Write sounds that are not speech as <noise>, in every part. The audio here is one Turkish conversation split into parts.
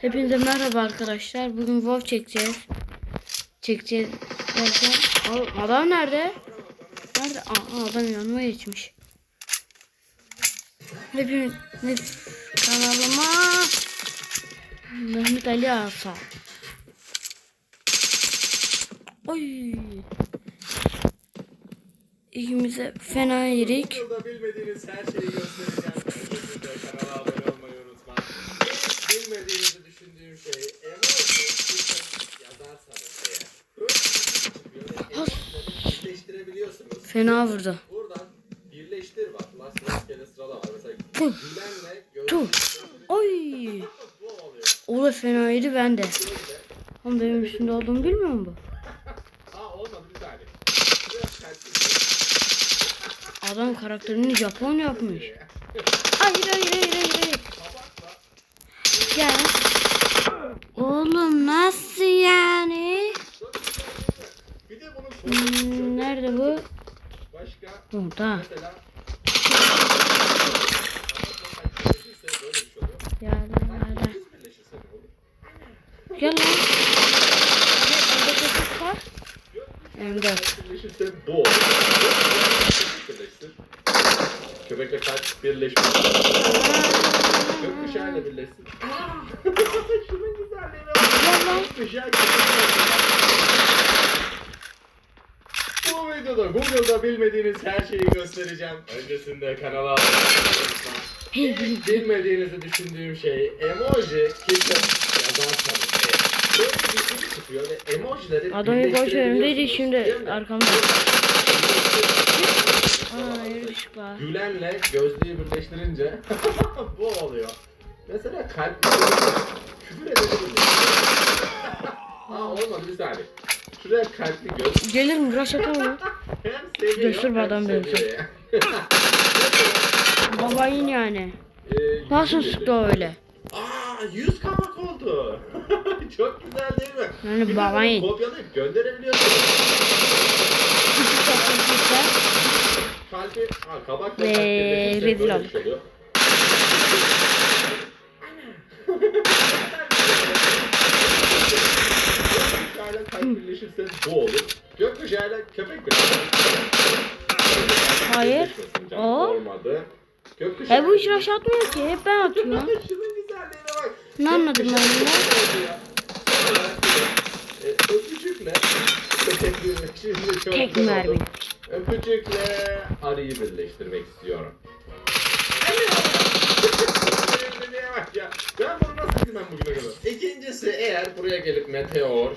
Hepinize merhaba arkadaşlar. Bugün WoW çekeceğiz. Çekeceğiz derken adam nerede? Nerede? Aa, adam yanıma geçmiş. Hepiniz kanalıma Mehmet Ali Asa. Oy. İkimize fena yedik. Yılda bilmediğiniz her şeyi göstereceğim. Öncesinde kanala abone olmayı unutmayın. Bilmediğinizi düşündüğüm şeyi emoji yazarsanız eğer. Böyle bir şey emojileri birleştirebiliyorsunuz. Fena vurdu. Buradan birleştir bak. Last rastgele sırala var. Mesela gülenle gözle Oy. O da fena yedi ben de. Ama benim üstünde olduğumu bilmiyor mu bu? Aa olmadı bir tane. Adam karakterini Japon yapmış. Hayır hayır hayır hayır. hayır. Gel. Oğlum nasıl yani? Hmm, nerede bu? Başka Burada. mesela olur? Gel lan. De. Birleşirse bu olur. Birleştir. Köpekle kalp birleşmiş. Gökkuşağıyla birleşsin. <laughs> Şunun güzelliğine bak. Gökkuşağı videoda Google'da bilmediğiniz her şeyi göstereceğim. Öncesinde kanala abone olmayı. Bilmediğinizi düşündüğüm şey emoji kesin yazarsanız eğer. Böyle bir şey çıkıyor ve emojileri Adamı boş verin dedi şimdi arkamda. Aa yarışma. Gülenle gözlüğü birleştirince <laughs> bu oluyor. Mesela kalp küfür edebilir. <laughs> Aa olmadı bir saniye. Şuraya kalpli göz. Gelir mi? Rush atar mı? Hem seviyor Göster hem adam seviyor. <laughs> Babayın yani. Ee, Nasıl yüzü sıktı o öyle? Aa yüz kapak oldu. <laughs> Çok güzel değil mi? Yani Bir de babayın. bunu kopyalayıp gönderebiliyorsunuz. <laughs> Kalbi, ha kabakla Ve kalp rezil böyle bir olduk. şey oluyor. Gökkuşağıyla kalp birleşirse bu olur. Gökkuşağıyla köpek birleşirse. Hayır. O? Olmadı. E Gökkuşağıyla bu hiç rush atmıyor ki. Hep ben atıyorum. Şunun güzelliğine bak. Ne anladım ben Gökkuşağı. Sonra, e, Öpücükle birleşince çok Tek mermi. Öpücükle arıyı birleştirmek istiyorum. <laughs> Ben bunu nasıl bilmem bugüne kadar. İkincisi eğer buraya gelip meteor,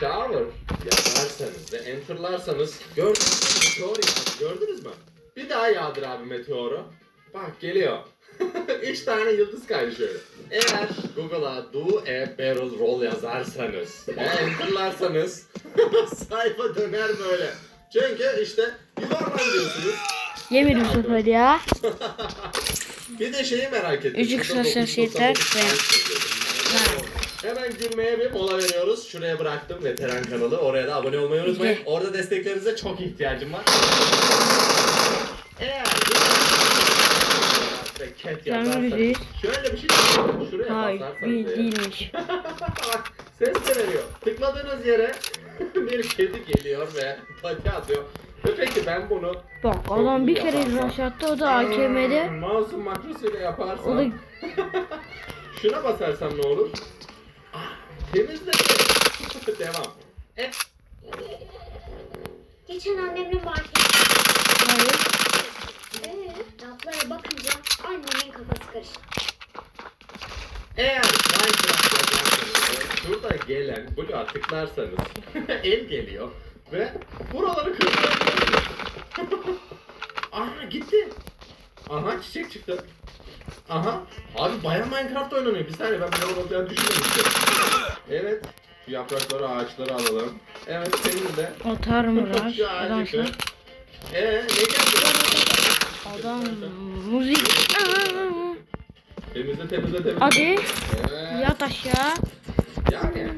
shower yazarsanız ve enterlarsanız gördünüz mü meteor yağdı gördünüz mü? Bir daha yağdır abi meteoru. Bak geliyor. <laughs> Üç tane yıldız kaydı şöyle. Eğer Google'a do a barrel roll yazarsanız ve enterlarsanız <laughs> sayfa döner böyle. Çünkü işte yuvarlan diyorsunuz. Yemedim sefer ya. <laughs> Bir de şeyi merak ettim. Ücük Şurada dokuz Hemen gülmeye bir mola veriyoruz. Şuraya bıraktım veteran kanalı. Oraya da abone olmayı unutmayın. Orada desteklerinize çok ihtiyacım var. Eğer ve cat Sen yazarsanız şöyle bir şey. Şuraya Hayır basarsanız eğer- değilmiş. <laughs> Bak ses de veriyor. Tıkladığınız yere <laughs> bir kedi geliyor ve pati atıyor. Ve peki ben bunu Bak adam bir kere rush attı o da AKM'de. Mouse'un makrosuyla yaparsam. O da <laughs> Şuna basarsam ne olur? Temizle. <laughs> Devam. E, Geçen annemle markete hayır. ee, raflara bakınca annemin kafası karıştı. eğer Minecraft yazarsanız ve şurada gelen bloğa tıklarsanız <laughs> el geliyor ve buraları kırıyorsunuz. <laughs> Aha gitti. Aha çiçek çıktı. Aha. Abi bayağı Minecraft oynanıyor. Bir saniye ben bunu olacağını düşünmemiştim. Evet. Şu yaprakları ağaçları alalım. Evet senin de. Rush? <laughs> Şu Adam şu. Ee ne geldi? Adam müzik. Temizle temizle temizle. Hadi Evet. yat aşağı. Yani <laughs>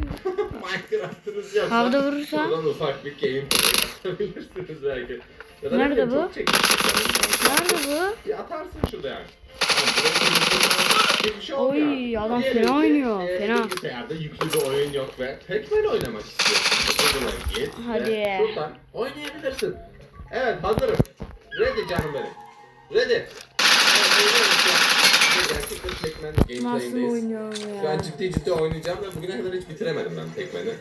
Minecraft'ınız yoksa Havada vurursa? buradan ufak bir game atabilirsiniz belki. Ya da Nerede bu? Nerede bu? Bir atarsın şurada yani. Şey olmuyor. Oy, adam Diyelim fena oynuyor, e, fena. Bilgisayarda yüklü bir oyun yok ve Pac-Man oynamak istiyorsun. Google'a git Hadi. ve şuradan oynayabilirsin. Evet hazırım. Ready canım benim. Ready. Gerçekten Pac-Man Nasıl gameplay'indeyiz. oynuyorum Şu an ya? ciddi ciddi oynayacağım ve bugüne kadar hiç bitiremedim ben Pac-Man'i.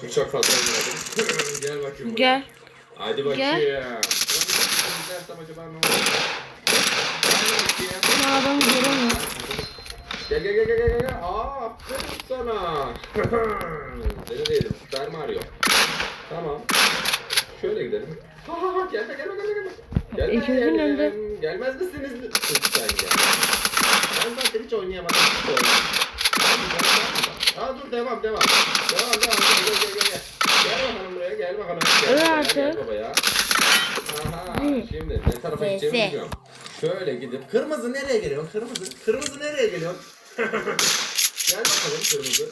Çünkü çok fazla oynamadım. <laughs> Gel bakayım buraya. Gel. Hadi bakayım. Gel. Gidersem acaba ne olur? Hadi bakayım. Ben adamı göremiyorum. Gel gel gel gel gel gel. Aa aferin sana. <laughs> Seni değilim. Süper Mario. Tamam. Şöyle gidelim. Ha ha ha gelme gelme gelme gelme. Gelme İkinizin önünde. Gelmez misiniz lütfen gel. Ben zaten hiç oynayamadım. Hiç oynayamadım. Aa dur devam devam. Devam devam gel gel gel gel. Gel bakalım buraya gel bakalım. Gel, Evet buraya, artık. Gel babaya. Aha Hı. şimdi ne tarafa gideceğimi bilmiyorum. Şöyle gidip kırmızı nereye geliyor? Kırmızı. Kırmızı nereye geliyor? Gel bakalım kırmızı.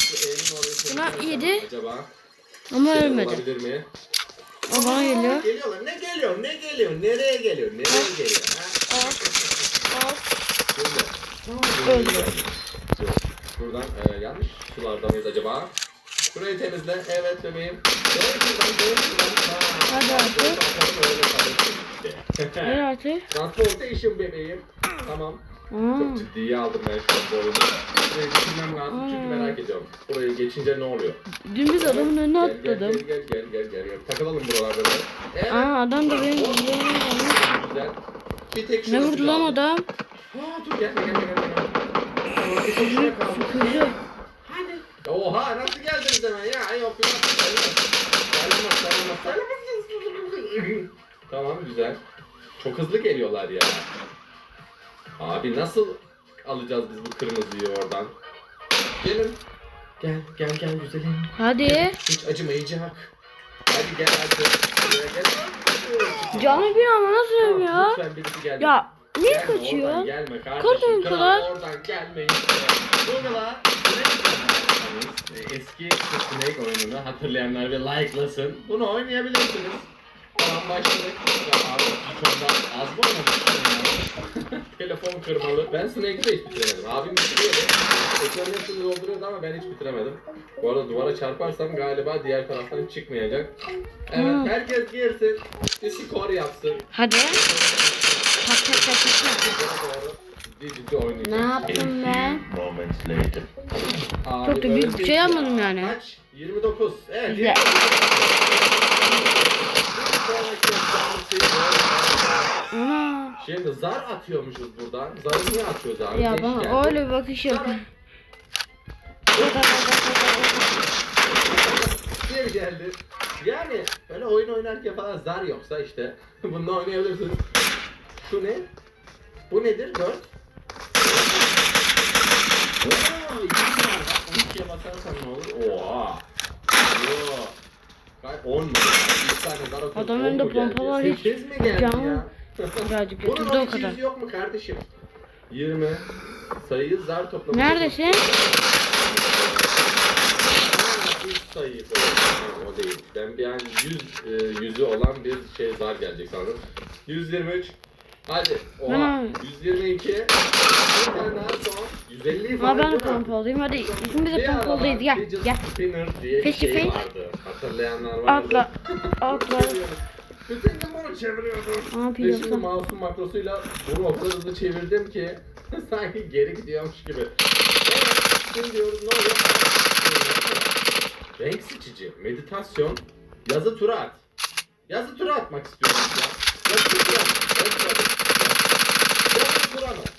Şu E'nin oraya Buna çevirsem yedi. Acaba Ama şey ölmedi. olabilir mi? O bana geliyor. Geliyorlar. Ne geliyor? Ne geliyor? Nereye geliyor? Nereye geliyor? Ha? Şimdi. Öldü. Yok. Buradan e, yanlış sularda mıyız acaba? Şurayı temizle. Evet bebeğim. Dön şuradan, dön şuradan. Ha, Hadi artık. bakalım, öyle işte. Ver artık. Transportation bebeğim. Tamam. Aa. Çok ciddiye aldım ben şu an bu oyunu. Burayı bitirmem lazım çünkü Aa. merak ediyorum. Burayı geçince ne oluyor? Dümdüz adamın önüne Gel, gel, atladım. Gel gel gel gel gel. Takılalım buralarda böyle. Evet. Aa adam da benim. Güzel. Bir tek Ne şurası vurdu lan kaldı. adam? Aa dur gelme gelme gelme. gelme. Bir tek şurası kaldı. Kızı. Hadi. Oha nasıl geldiniz hemen ya? Yok yok. Gelmez gelmez gelmez. Tamam güzel. Çok hızlı geliyorlar ya. Abi nasıl alacağız biz bu kırmızıyı oradan? Gelin. Gel gel gel güzelim. Hadi. Hiç acımayacak. Hadi gel. Buraya gel. Canı bir ama nasıl Tamam, ölmüyor? Lütfen birisi gelme. Ya niye Gelme, Oradan kaçıyor? gelme kardeşim. Korkmayın Kral, kadar. Oradan gelme işte. Google'a eski Snake oyununu hatırlayanlar ve like'lasın. Bunu oynayabilirsiniz. Tamam başladık. Ya abi hiç ondan az mı oynamışsın ya? Telefon kırmalı. Ben Snake'i de hiç bitiremedim. Abim bitiriyordu. Ekranın hepsini dolduruyordu ama ben hiç bitiremedim. Bu arada duvara çarparsam galiba diğer taraftan çıkmayacak. Evet Hmm. herkes girsin. Bir skor yapsın. Hadi. Tak tak tak tak. Ne yaptım ben? moments later. Abi Çok da büyük bir şey yapmadım yani. Kaç? 29. Evet. Güzel. 29. Bir sonraki example Ana. Şimdi zar atıyormuşuz buradan. Zarı niye atıyoruz abi? Ya Geç bana geldi. öyle bir bakış yok. Bir geldi. Yani böyle oyun oynarken falan zar yoksa işte <laughs> bununla oynayabilirsiniz. Şu ne? Bu nedir? 4. Oo, iki var. Bak, 12'ye basarsan ne olur? Oha. Yo. Kaç? 10 mu? Bir tane zar atıyoruz. Adamın 10 önünde pompa var, hiç 8 mi geldi canı- ya? Birazcık götürdü o 12 kadar. yok mu kardeşim? 20 sayıyı zar toplamak. Neredesin? Sayı o değil. Ben bir an 100 e, yüzü olan bir şey zar gelecek sanırım. 123. Hadi. Oha. Ana. 122. Bir tane daha son. 150 falan. Ama ben de pompalıyım. Hadi ikimiz de pompalıyız. Gel gel. Spinner diye bir şey vardı. Hatırlayanlar vardı. Atla. Atla. Bütün gün bunu çeviriyordum. Ne Ve yapıyorsun? şimdi mouse'un makrosuyla bunu o kadar hızlı çevirdim ki <laughs> sanki geri gidiyormuş gibi. Evet, şimdi diyoruz ne oluyor? Renk seçici, meditasyon, yazı tura at. Yazı tura atmak istiyorum ya.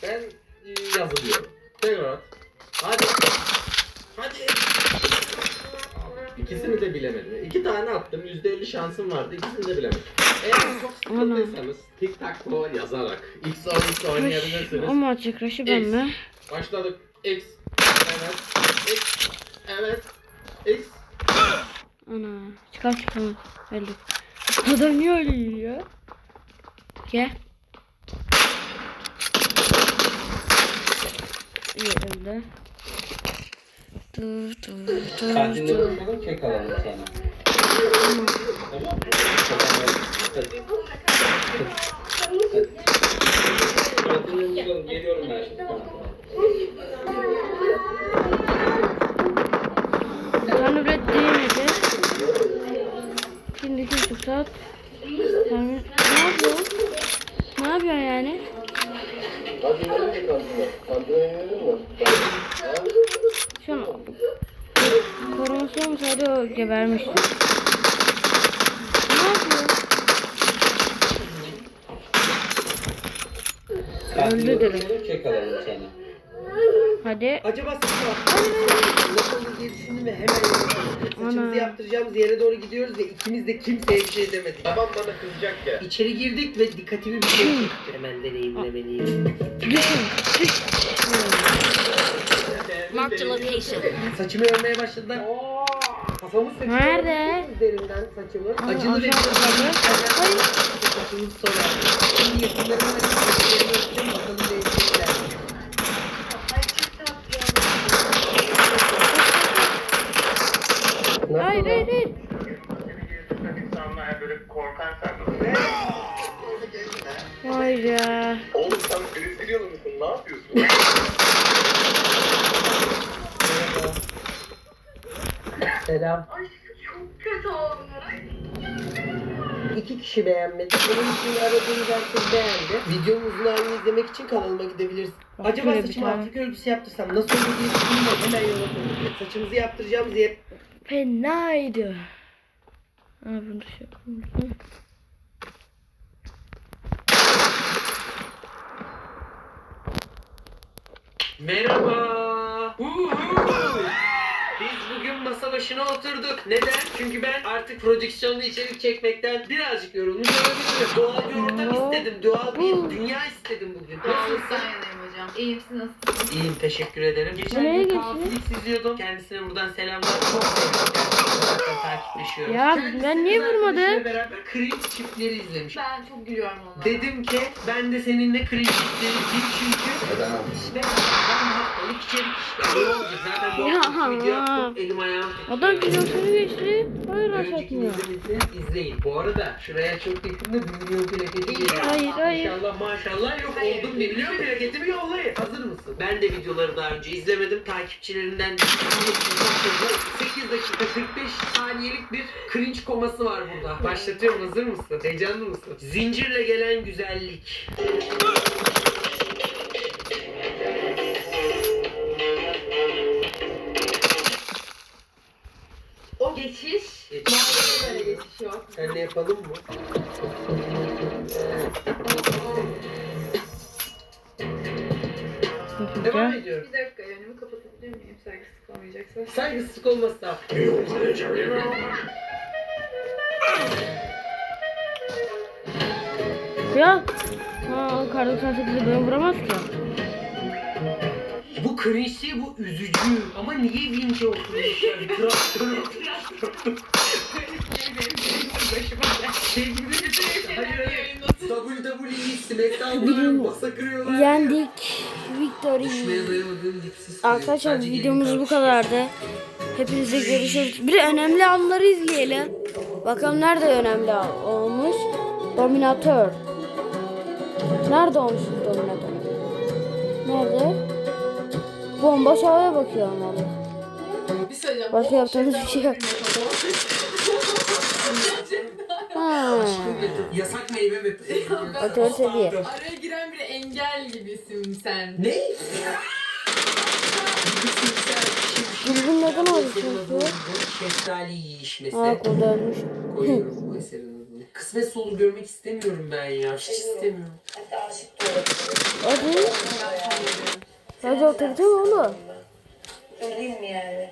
Ben yazı diyorum. Tekrar at. Hadi. Hadi. İkisini de bilemedim. İki tane attım. %50 şansım vardı. İkisini de bilemedim. Eğer çok sıkıldıysanız tic tac toe yazarak X oyuncu O oynayabilirsiniz. maç craşı ben X. mi? Başladık. X. Evet. X. Evet. X. Ana. Çıkar çıkar. Öldük. Adam niye öyle yürüyor? Gel. İyi öldü. Dur dur dur dur. durmadan kek alalım sana. Tamam? Hadi. Hadi. Geliyorum, geliyorum ben şimdi. Tanrı üret diyemedi. Şimdi kim tutat? Tanrı... Ne yapıyorsun? Ne yapıyorsun yani? Hadi nereye kaldın? Kaldığına inelim mi? Şu an koruması olmasaydı o gebermişti. Ne yapıyor? Öldü dedim. Çek alalım seni. Hadi. Acaba olur diye düşündüm ve hemen. Saçımızı Ana. yaptıracağımız yere doğru gidiyoruz ve ikimiz de kimseye bir şey demedik. Babam bana kızacak ya. İçeri girdik ve dikkatimi bir şey çekti. <laughs> Hemen deneyimlemeliyim. Düşün. Düş. Marked a location. Saçımı örmeye başladılar. Kafamı söküyor. Nerede? Üzerinden saçımı. Acılı ve. Hayır. Saçımız sonra. Şimdi yakınlarına da saçlarını örteceğim. Bakalım değişecekler. Hayır hayır hayır. İnsanlar böyle korkarsan Hayır ya. Oğlum sen Brezilyalı mısın? Ne yapıyorsun? Selam. Çok kötü oldu. İki kişi beğenmedi. Onun için aradığınız herkes beğendi. Videonun uzun halini izlemek için kanalıma gidebilirsiniz. Bak Acaba şöyle bir saçımı tane. Afrika örgüsü yaptırsam nasıl olur diye düşündüm. Hemen yola koydum. Saçımızı yaptıracağımız yer Fenaydı. Ha bunu şey yapayım. Merhaba. Biz bugün masa başına oturduk. Neden? Çünkü ben artık prodüksiyonlu içerik çekmekten birazcık yorulmuş olabilirim. Doğal bir ortam istedim. Doğal bir dünya istedim bugün. Nasılsın? Sayınlayım hocam. İyiyim siz nasılsınız? İyiyim teşekkür ederim. Geçen Nereye gün geçtin? Kaan Felix izliyordum. Kendisine buradan selamlar. Çok seviyorum takipleşiyoruz. Ya Kendisi ben niye vurmadım? beraber cringe çiftleri izlemiş. Ben çok gülüyorum onlara. Dedim ki ben de seninle cringe çiftleri izleyeyim çünkü ve ben haftalık içerik işte. Ne olacak zaten bu Ya. hafta video yaptım elim ayağım titriyor. Adam kilosunu geçti. Hayır Önceki aşatmıyor. izlemediyseniz izleyin. Bu arada şuraya çok yakında bir milyon plaketi geliyor. Hayır, hayır. İnşallah maşallah yok Hayır. oldum bir milyon plaketimi yollayın. Hazır mısın? Ben de videoları daha önce izlemedim. Takipçilerinden 8 dakika 45 saniyelik bir cringe koması var burada. Başlatıyorum hazır mısın? Heyecanlı mısın? Zincirle gelen güzellik. O geçiş. Geçiş. Maalesef böyle geçiş yok. Senle yapalım mı? Saygısızlık olmazsa. Ya. Ha o kar 98'i böyle vuramaz ki. Bu cringe bu üzücü. Ama niye vinçe oturmuşlar? Traktör. WWE SmackDown'da masa kırıyorlar. Yendik. Victory. Arkadaşlar videomuz bu kadardı. Hepinize görüşürüz. Bir önemli anları izleyelim. Bakalım nerede önemli olmuş. Dominatör. Nerede olmuş dominatör? Nerede? Bomboş havaya bakıyor şey söyleyeceğim. Başka yaptığımız bir şey yok. Ha. Yasak meyve ve giren bir engel gibisin sen. Ne? Dürbün neden oluşuyor? Şeftali yiyişmesi. Aa kurda ölmüş. Koyuyoruz bu eserin adını. Kısmet solu görmek istemiyorum ben ya. Hiç istemiyorum. Hadi. Hadi oturdu mu oğlum? Öleyim mi yani?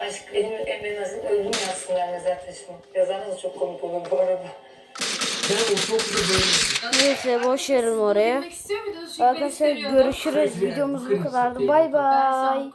Aşk benim en azından öldüm yazsınlar zaten şimdi. Yazarlar da çok komik olur bu arada. Böyle Neyse boş verin oraya. Arkadaşlar görüşürüz. Videomuz bu kadardı. Bay bay.